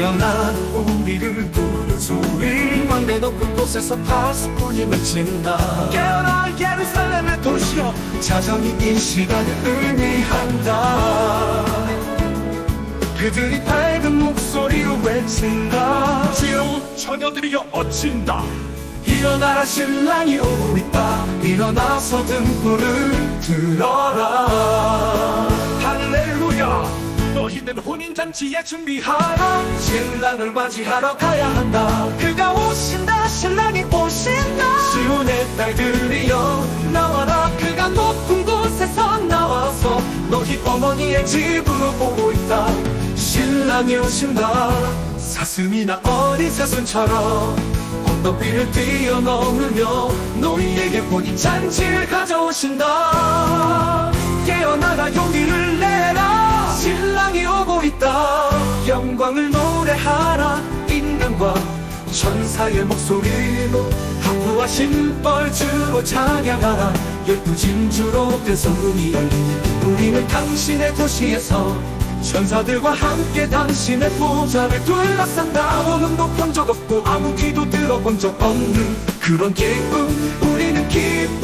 깨어난 우리를 부르는 소리 광대 높은 곳에서 파수꾼이 외친다. 깨어나 예루살렘의 도시여 자정이 이 시간을 의미한다. 그들이 밝은 목소리로 외친다. 주여 처녀들이여 어친다. 일어나라 신랑이 오고 있다 일어나서 등불을 들어라 너희는 혼인잔치에 준비하라. 하라 신랑을 맞이하러 가야 한다. 그가 오신다 신랑이 오신다. 시온의 딸들이여 나와라. 그가 높은 곳에서 나와서 너희 어머니의 집으로 오고 있다. 신랑이 오신다. 사슴이나 어린 새순처럼 언덕 위를 뛰어넘으며 너희에게 혼인 잔치를 가져오신다. 깨어나라 용기를 있다. 영광을 노래하라. 인간과 천사의 목소리로 하프와 심벌 주로 찬양하라. 열두 진주로 된 성문이 우리는 당신의 도시에서 천사들과 함께 당신의 보좌를 둘러싼다. 오는도 본적 없고 아무 귀도 들어본 적 없는 그런 기쁨 우리는 기뻐한다